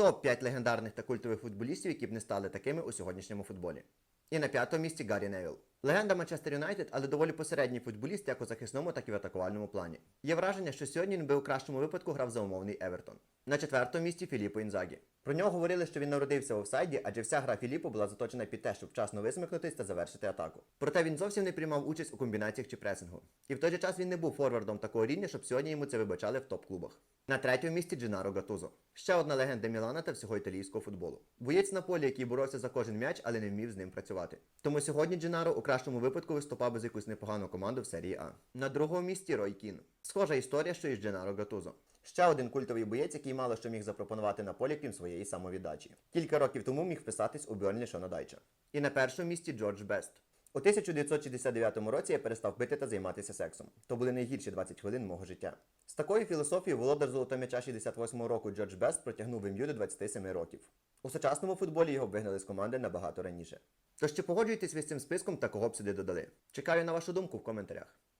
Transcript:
Топ-5 легендарних та культових футболістів, які б не стали такими у сьогоднішньому футболі. І на п'ятому місці Гаррі Невіл. Легенда Манчестер Юнайтед, але доволі посередній футболіст як у захисному, так і в атакувальному плані. Є враження, що сьогодні він би у кращому випадку грав за умовний Евертон. На четвертому місці Філіппо Інзагі. Про нього говорили, що він народився в офсайді, адже вся гра Філіппо була заточена під те, щоб вчасно висмикнутись та завершити атаку. Проте він зовсім не приймав участь у комбінаціях чи пресингу. І в той же час він не був форвардом такого рівня, щоб сьогодні йому це вибачали в топ-клубах. На третьому місці Дженаро Гатузо. Ще одна легенда Мілана та всього італійського футболу. Боєць на полі, який боровся за кожен м'яч, але не вмів з ним працювати. Тому сьогодні Дженаро у кращому випадку виступав з якусь непогану команду в серії А. На другому місці Рой Кін. Схожа історія, що і з Дженаро Гатузо. Ще один культовий боєць, який мало що міг запропонувати на полі крім своєї самовіддачі. Кілька років тому міг вписатись у Бьорнлі Шона Дайча. І на першому місці Джордж Бест. У 1969 році я перестав пити та займатися сексом. То були найгірші 20 хвилин мого життя. З такою філософією володар золотого м'яча 68 року Джордж Бест протягнув ім'ю до 27 років. У сучасному футболі його вигнали з команди набагато раніше. Тож чи погоджуєтесь ви з цим списком та кого б сюди додали? Чекаю на вашу думку в коментарях.